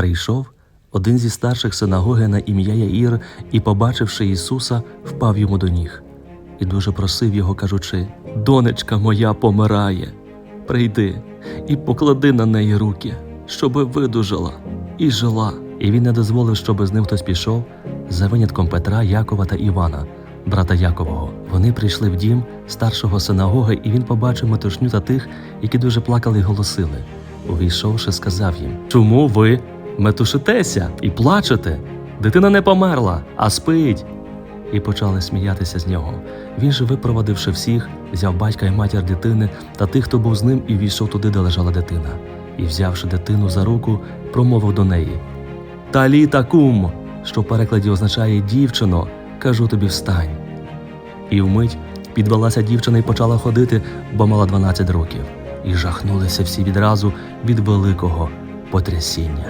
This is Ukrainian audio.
Прийшов один зі старших синагоги на ім'я Яїр і, побачивши Ісуса, впав йому до ніг і дуже просив його, кажучи: Донечка моя помирає, прийди і поклади на неї руки, щоби видужала і жила. І він не дозволив, щоби з ним хтось пішов, за винятком Петра, Якова та Івана, брата Якового. Вони прийшли в дім старшого синагоги, і він побачив метушню та тих, які дуже плакали й голосили. Увійшовши, сказав їм: Чому ви метушитеся і плачете? Дитина не померла, а спить. І почали сміятися з нього. Він же, випровадивши всіх, взяв батька і матір дитини та тих, хто був з ним, і війшов туди, де лежала дитина. І, взявши дитину за руку, промовив до неї: Таліта кум, що в перекладі означає дівчино, кажу тобі встань. І вмить підвелася дівчина і почала ходити, бо мала 12 років, і жахнулися всі відразу від великого потрясіння.